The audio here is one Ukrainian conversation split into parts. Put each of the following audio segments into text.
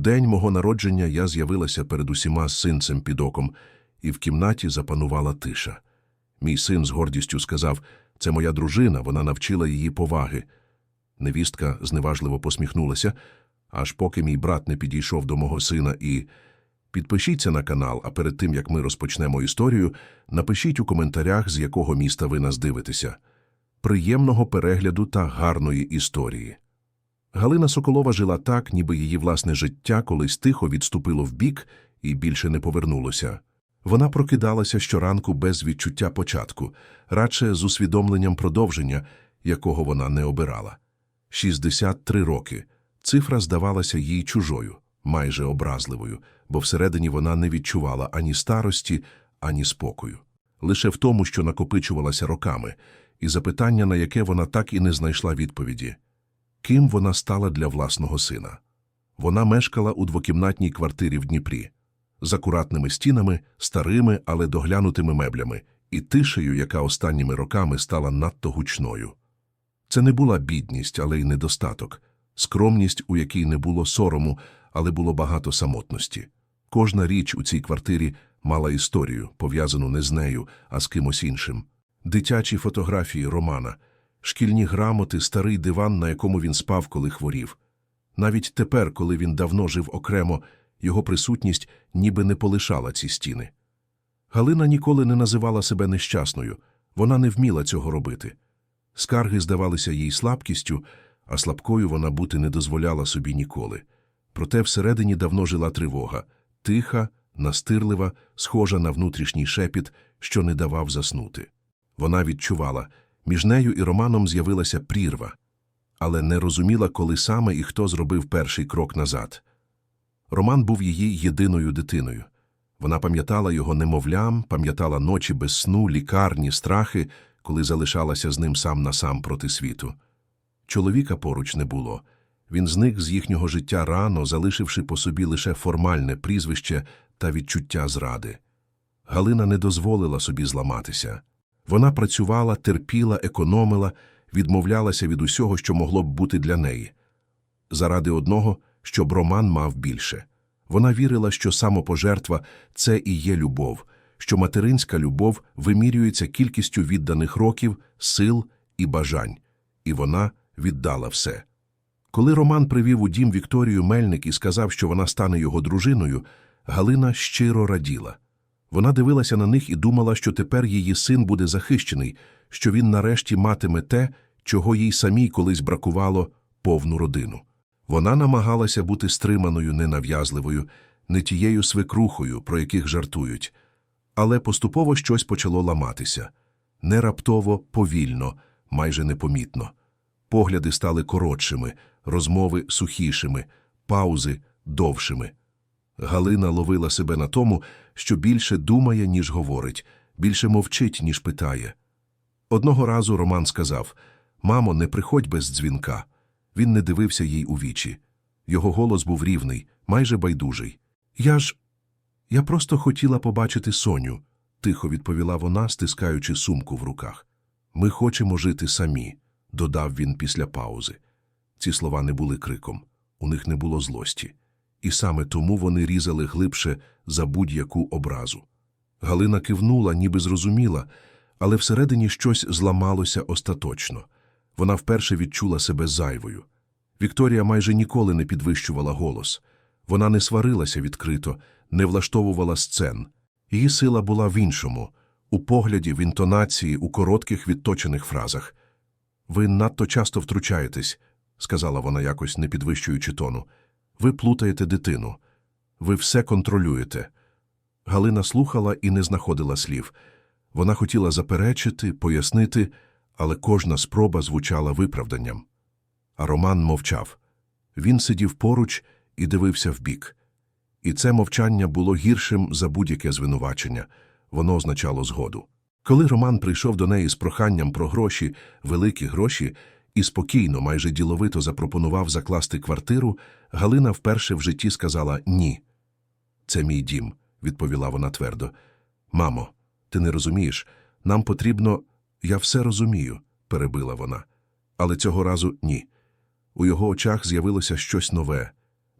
день мого народження я з'явилася перед усіма синцем під оком, і в кімнаті запанувала тиша. Мій син з гордістю сказав, це моя дружина, вона навчила її поваги. Невістка зневажливо посміхнулася, аж поки мій брат не підійшов до мого сина і. Підпишіться на канал, а перед тим, як ми розпочнемо історію, напишіть у коментарях, з якого міста ви нас дивитеся. Приємного перегляду та гарної історії. Галина Соколова жила так, ніби її власне життя колись тихо відступило вбік і більше не повернулося. Вона прокидалася щоранку без відчуття початку, радше з усвідомленням продовження, якого вона не обирала. 63 роки. Цифра здавалася їй чужою, майже образливою, бо всередині вона не відчувала ані старості, ані спокою. Лише в тому, що накопичувалася роками, і запитання, на яке вона так і не знайшла відповіді. Ким вона стала для власного сина? Вона мешкала у двокімнатній квартирі в Дніпрі, з акуратними стінами, старими, але доглянутими меблями, і тишею, яка останніми роками стала надто гучною. Це не була бідність, але й недостаток, скромність, у якій не було сорому, але було багато самотності. Кожна річ у цій квартирі мала історію, пов'язану не з нею, а з кимось іншим. Дитячі фотографії Романа, шкільні грамоти, старий диван, на якому він спав, коли хворів. Навіть тепер, коли він давно жив окремо, його присутність ніби не полишала ці стіни. Галина ніколи не називала себе нещасною, вона не вміла цього робити. Скарги здавалися їй слабкістю, а слабкою вона бути не дозволяла собі ніколи. Проте всередині давно жила тривога, тиха, настирлива, схожа на внутрішній шепіт, що не давав заснути. Вона відчувала, між нею і Романом з'явилася прірва, але не розуміла, коли саме і хто зробив перший крок назад. Роман був її єдиною дитиною. Вона пам'ятала його немовлям, пам'ятала ночі без сну, лікарні, страхи, коли залишалася з ним сам на сам проти світу. Чоловіка поруч не було. Він зник з їхнього життя рано, залишивши по собі лише формальне прізвище та відчуття зради. Галина не дозволила собі зламатися. Вона працювала, терпіла, економила, відмовлялася від усього, що могло б бути для неї. Заради одного, щоб Роман мав більше. Вона вірила, що самопожертва – це і є любов, що материнська любов вимірюється кількістю відданих років, сил і бажань. І вона віддала все. Коли Роман привів у дім Вікторію Мельник і сказав, що вона стане його дружиною, Галина щиро раділа. Вона дивилася на них і думала, що тепер її син буде захищений, що він нарешті матиме те, чого їй самій колись бракувало повну родину. Вона намагалася бути стриманою, ненав'язливою, не тією свекрухою, про яких жартують. Але поступово щось почало ламатися. Не раптово, повільно, майже непомітно. Погляди стали коротшими, розмови сухішими, паузи довшими. Галина ловила себе на тому, що більше думає, ніж говорить, більше мовчить, ніж питає. Одного разу Роман сказав Мамо, не приходь без дзвінка. Він не дивився їй у вічі. Його голос був рівний, майже байдужий. Я ж. Я просто хотіла побачити Соню, тихо відповіла вона, стискаючи сумку в руках. Ми хочемо жити самі, додав він після паузи. Ці слова не були криком, у них не було злості. І саме тому вони різали глибше за будь-яку образу. Галина кивнула, ніби зрозуміла, але всередині щось зламалося остаточно. Вона вперше відчула себе зайвою. Вікторія майже ніколи не підвищувала голос. Вона не сварилася відкрито, не влаштовувала сцен. Її сила була в іншому у погляді, в інтонації, у коротких відточених фразах. Ви надто часто втручаєтесь, сказала вона якось, не підвищуючи тону. Ви плутаєте дитину. Ви все контролюєте. Галина слухала і не знаходила слів. Вона хотіла заперечити, пояснити, але кожна спроба звучала виправданням. А Роман мовчав. Він сидів поруч і дивився вбік. І це мовчання було гіршим за будь-яке звинувачення. Воно означало згоду. Коли Роман прийшов до неї з проханням про гроші, великі гроші, і спокійно, майже діловито запропонував закласти квартиру, Галина вперше в житті сказала ні. Це мій дім, відповіла вона твердо. Мамо, ти не розумієш, нам потрібно. Я все розумію, перебила вона. Але цього разу ні. У його очах з'явилося щось нове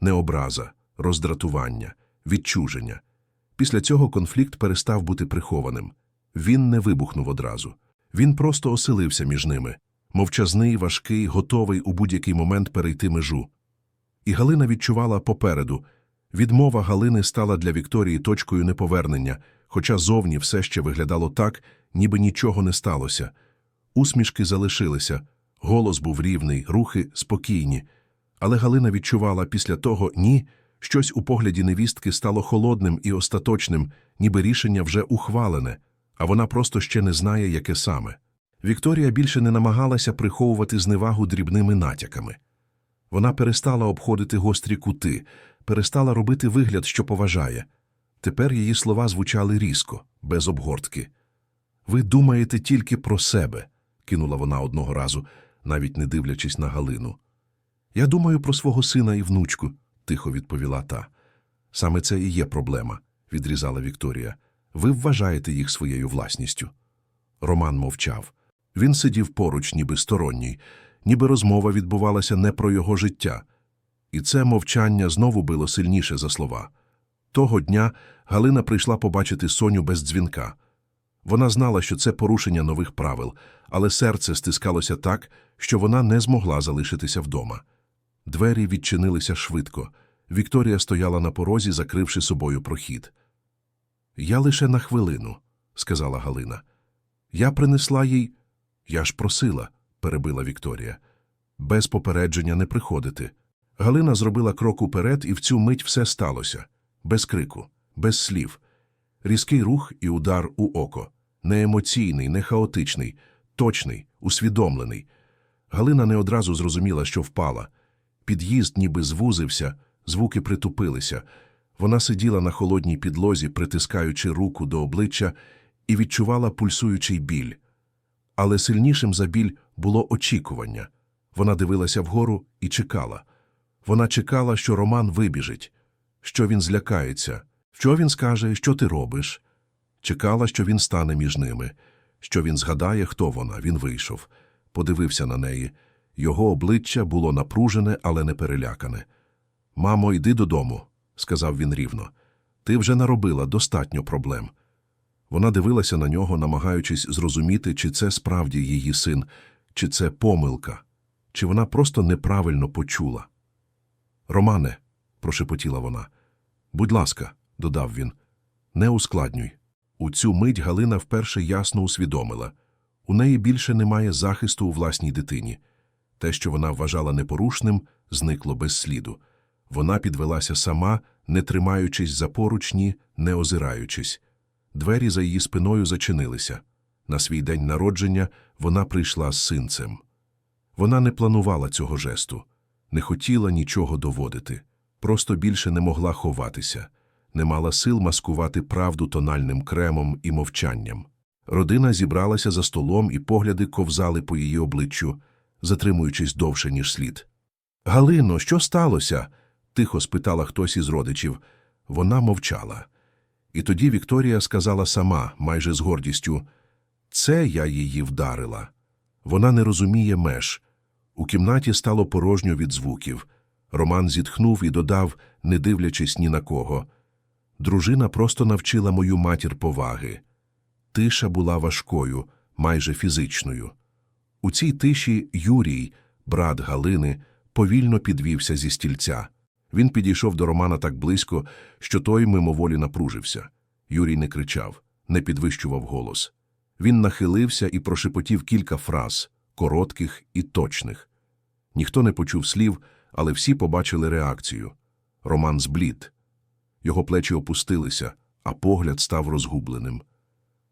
не образа, роздратування, відчуження. Після цього конфлікт перестав бути прихованим. Він не вибухнув одразу. Він просто оселився між ними, мовчазний, важкий, готовий у будь-який момент перейти межу. І Галина відчувала попереду. Відмова Галини стала для Вікторії точкою неповернення, хоча зовні все ще виглядало так, ніби нічого не сталося. Усмішки залишилися, голос був рівний, рухи спокійні. Але Галина відчувала після того ні, щось у погляді невістки стало холодним і остаточним, ніби рішення вже ухвалене, а вона просто ще не знає, яке саме. Вікторія більше не намагалася приховувати зневагу дрібними натяками. Вона перестала обходити гострі кути, перестала робити вигляд, що поважає. Тепер її слова звучали різко, без обгортки. Ви думаєте тільки про себе, кинула вона одного разу, навіть не дивлячись на Галину. Я думаю про свого сина і внучку, тихо відповіла та. Саме це і є проблема, відрізала Вікторія. Ви вважаєте їх своєю власністю. Роман мовчав. Він сидів поруч, ніби сторонній, ніби розмова відбувалася не про його життя. І це мовчання знову било сильніше за слова. Того дня Галина прийшла побачити Соню без дзвінка. Вона знала, що це порушення нових правил, але серце стискалося так, що вона не змогла залишитися вдома. Двері відчинилися швидко. Вікторія стояла на порозі, закривши собою прохід. Я лише на хвилину, сказала Галина. Я принесла їй. Я ж просила, перебила Вікторія. Без попередження не приходити. Галина зробила крок уперед, і в цю мить все сталося. Без крику, без слів. Різкий рух і удар у око. Не емоційний, не хаотичний, точний, усвідомлений. Галина не одразу зрозуміла, що впала. Під'їзд ніби звузився, звуки притупилися. Вона сиділа на холодній підлозі, притискаючи руку до обличчя, і відчувала пульсуючий біль. Але сильнішим за біль було очікування. Вона дивилася вгору і чекала. Вона чекала, що Роман вибіжить, що він злякається, що він скаже, що ти робиш. Чекала, що він стане між ними, що він згадає, хто вона. Він вийшов, подивився на неї. Його обличчя було напружене, але не перелякане. Мамо, йди додому, сказав він рівно. Ти вже наробила достатньо проблем. Вона дивилася на нього, намагаючись зрозуміти, чи це справді її син, чи це помилка, чи вона просто неправильно почула. Романе, прошепотіла вона. Будь ласка, додав він, не ускладнюй. У цю мить Галина вперше ясно усвідомила. У неї більше немає захисту у власній дитині. Те, що вона вважала непорушним, зникло без сліду. Вона підвелася сама, не тримаючись за поручні, не озираючись. Двері за її спиною зачинилися. На свій день народження вона прийшла з синцем. Вона не планувала цього жесту, не хотіла нічого доводити, просто більше не могла ховатися, не мала сил маскувати правду тональним кремом і мовчанням. Родина зібралася за столом, і погляди ковзали по її обличчю, затримуючись довше, ніж слід. Галино, що сталося? тихо спитала хтось із родичів. Вона мовчала. І тоді Вікторія сказала сама, майже з гордістю, це я її вдарила. Вона не розуміє меж. У кімнаті стало порожньо від звуків. Роман зітхнув і додав, не дивлячись ні на кого. Дружина просто навчила мою матір поваги. Тиша була важкою, майже фізичною. У цій тиші Юрій, брат Галини, повільно підвівся зі стільця. Він підійшов до Романа так близько, що той мимоволі напружився. Юрій не кричав, не підвищував голос. Він нахилився і прошепотів кілька фраз, коротких і точних. Ніхто не почув слів, але всі побачили реакцію. Роман зблід. Його плечі опустилися, а погляд став розгубленим.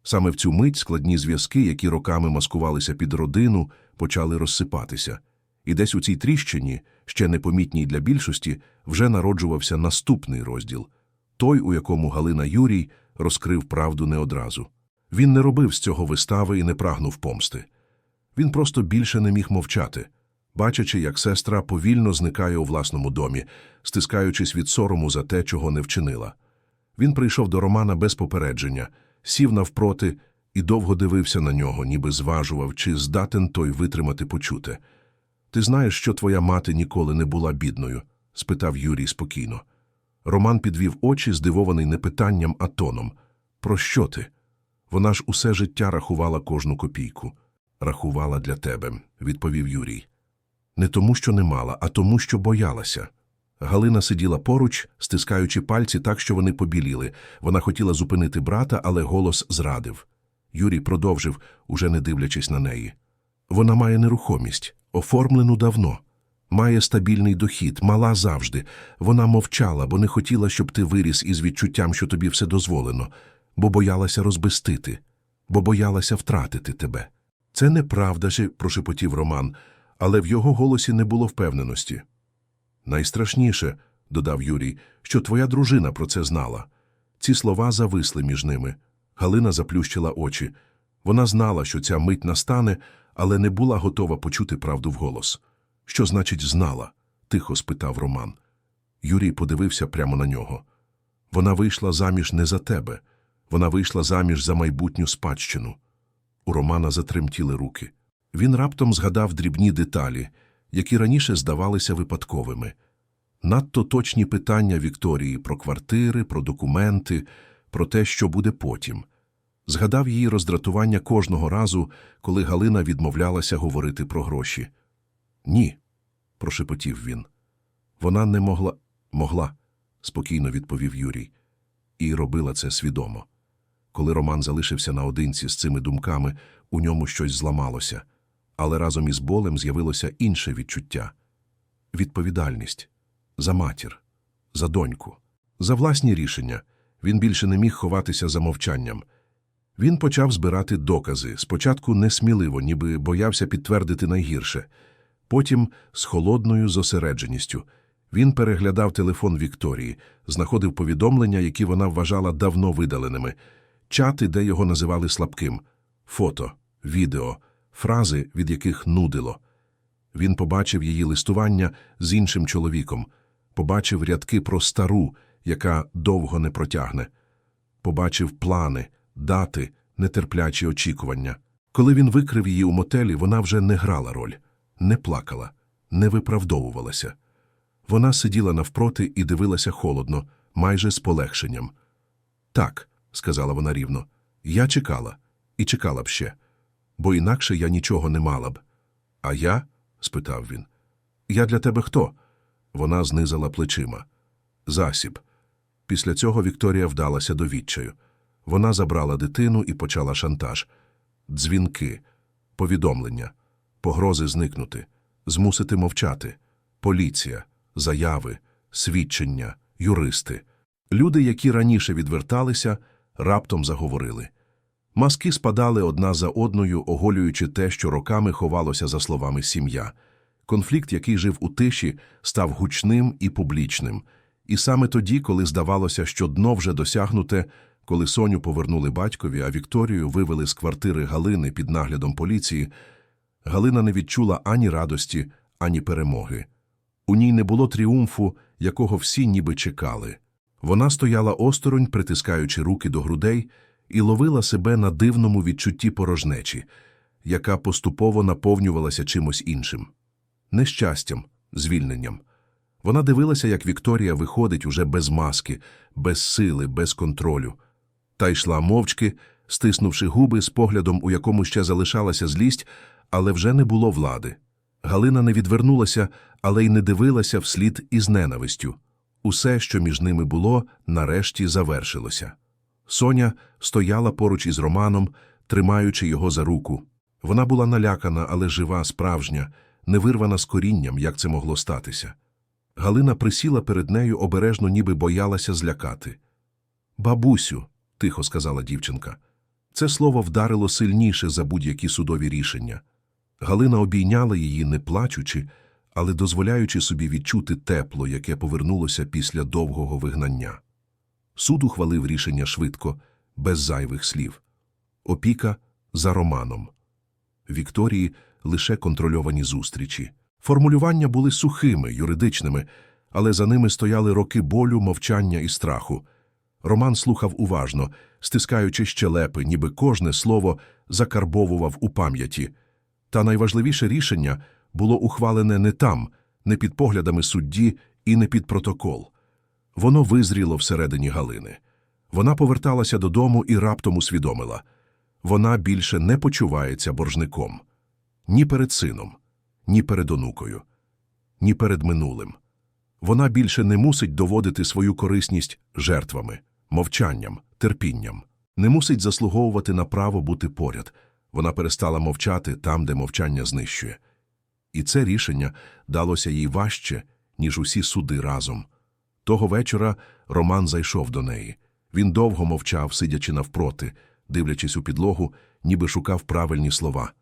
Саме в цю мить складні зв'язки, які роками маскувалися під родину, почали розсипатися. І десь у цій тріщині, ще непомітній для більшості, вже народжувався наступний розділ той, у якому Галина Юрій розкрив правду не одразу. Він не робив з цього вистави і не прагнув помсти. Він просто більше не міг мовчати, бачачи, як сестра повільно зникає у власному домі, стискаючись від сорому за те, чого не вчинила. Він прийшов до Романа без попередження, сів навпроти і довго дивився на нього, ніби зважував, чи здатен той витримати почуте. Ти знаєш, що твоя мати ніколи не була бідною? спитав Юрій спокійно. Роман підвів очі, здивований не питанням, а тоном. Про що ти? Вона ж усе життя рахувала кожну копійку. Рахувала для тебе, відповів Юрій. Не тому, що не мала, а тому, що боялася. Галина сиділа поруч, стискаючи пальці так, що вони побіліли. Вона хотіла зупинити брата, але голос зрадив. Юрій продовжив, уже не дивлячись на неї. Вона має нерухомість, оформлену давно. Має стабільний дохід, мала завжди. Вона мовчала, бо не хотіла, щоб ти виріс із відчуттям, що тобі все дозволено, бо боялася розбестити, бо боялася втратити тебе. Це неправда, же, прошепотів Роман, але в його голосі не було впевненості. Найстрашніше, додав Юрій, що твоя дружина про це знала. Ці слова зависли між ними. Галина заплющила очі. Вона знала, що ця мить настане, але не була готова почути правду вголос. Що значить знала? тихо спитав Роман. Юрій подивився прямо на нього. Вона вийшла заміж не за тебе. Вона вийшла заміж за майбутню спадщину. У Романа затремтіли руки. Він раптом згадав дрібні деталі, які раніше здавалися випадковими. Надто точні питання Вікторії про квартири, про документи, про те, що буде потім. Згадав її роздратування кожного разу, коли Галина відмовлялася говорити про гроші. Ні, прошепотів він. Вона не могла. Могла, спокійно відповів Юрій. І робила це свідомо. Коли Роман залишився наодинці з цими думками, у ньому щось зламалося, але разом із болем з'явилося інше відчуття відповідальність за матір, за доньку, за власні рішення. Він більше не міг ховатися за мовчанням. Він почав збирати докази, спочатку несміливо, ніби боявся підтвердити найгірше. Потім, з холодною зосередженістю, він переглядав телефон Вікторії, знаходив повідомлення, які вона вважала давно видаленими, чати, де його називали слабким, фото, відео, фрази, від яких нудило. Він побачив її листування з іншим чоловіком, побачив рядки про стару, яка довго не протягне, побачив плани, дати, нетерплячі очікування. Коли він викрив її у мотелі, вона вже не грала роль, не плакала, не виправдовувалася. Вона сиділа навпроти і дивилася холодно, майже з полегшенням. Так, сказала вона рівно, я чекала, і чекала б ще, бо інакше я нічого не мала б. А я? спитав він. Я для тебе хто? Вона знизала плечима. Засіб. Після цього Вікторія вдалася до відчаю. Вона забрала дитину і почала шантаж. Дзвінки, повідомлення, погрози зникнути, змусити мовчати, поліція, заяви, свідчення, юристи. Люди, які раніше відверталися, раптом заговорили. Маски спадали одна за одною, оголюючи те, що роками ховалося за словами сім'я. Конфлікт, який жив у тиші, став гучним і публічним. І саме тоді, коли здавалося, що дно вже досягнуте, коли Соню повернули батькові, а Вікторію вивели з квартири Галини під наглядом поліції, Галина не відчула ані радості, ані перемоги. У ній не було тріумфу, якого всі ніби чекали. Вона стояла осторонь, притискаючи руки до грудей, і ловила себе на дивному відчутті порожнечі, яка поступово наповнювалася чимось іншим нещастям, звільненням. Вона дивилася, як Вікторія виходить уже без маски, без сили, без контролю. Та йшла мовчки, стиснувши губи з поглядом, у якому ще залишалася злість, але вже не було влади. Галина не відвернулася, але й не дивилася вслід із ненавистю. Усе, що між ними було, нарешті завершилося. Соня стояла поруч із Романом, тримаючи його за руку. Вона була налякана, але жива, справжня, не вирвана з корінням, як це могло статися. Галина присіла перед нею обережно, ніби боялася злякати. Бабусю, тихо сказала дівчинка. Це слово вдарило сильніше за будь-які судові рішення. Галина обійняла її, не плачучи, але дозволяючи собі відчути тепло, яке повернулося після довгого вигнання. Суд ухвалив рішення швидко, без зайвих слів. Опіка за Романом. Вікторії лише контрольовані зустрічі. Формулювання були сухими, юридичними, але за ними стояли роки болю, мовчання і страху. Роман слухав уважно, стискаючи щелепи, ніби кожне слово закарбовував у пам'яті. Та найважливіше рішення було ухвалене не там, не під поглядами судді і не під протокол. Воно визріло всередині Галини. Вона поверталася додому і раптом усвідомила. Вона більше не почувається боржником. Ні перед сином, ні перед онукою, ні перед минулим. Вона більше не мусить доводити свою корисність жертвами, мовчанням, терпінням, не мусить заслуговувати на право бути поряд. Вона перестала мовчати там, де мовчання знищує. І це рішення далося їй важче, ніж усі суди разом. Того вечора Роман зайшов до неї. Він довго мовчав, сидячи навпроти, дивлячись у підлогу, ніби шукав правильні слова.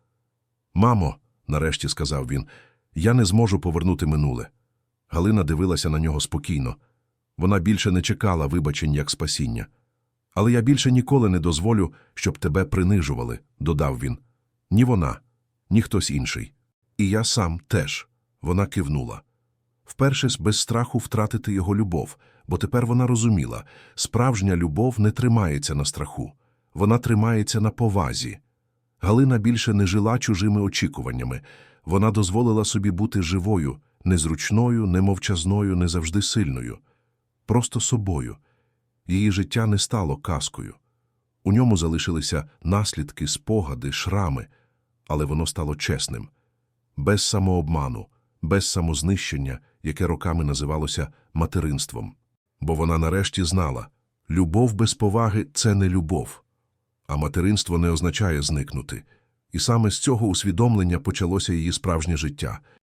Мамо, нарешті сказав він, я не зможу повернути минуле. Галина дивилася на нього спокійно. Вона більше не чекала вибачень як спасіння. Але я більше ніколи не дозволю, щоб тебе принижували, додав він. Ні вона, ні хтось інший. І я сам теж. Вона кивнула. Вперше без страху втратити його любов, бо тепер вона розуміла, справжня любов не тримається на страху, вона тримається на повазі. Галина більше не жила чужими очікуваннями, вона дозволила собі бути живою, незручною, немовчазною, не завжди сильною, просто собою. Її життя не стало казкою. У ньому залишилися наслідки, спогади, шрами, але воно стало чесним, без самообману, без самознищення, яке роками називалося материнством. Бо вона нарешті знала – любов без поваги – це не любов, а материнство не означає зникнути. І саме з цього усвідомлення почалося її справжнє життя –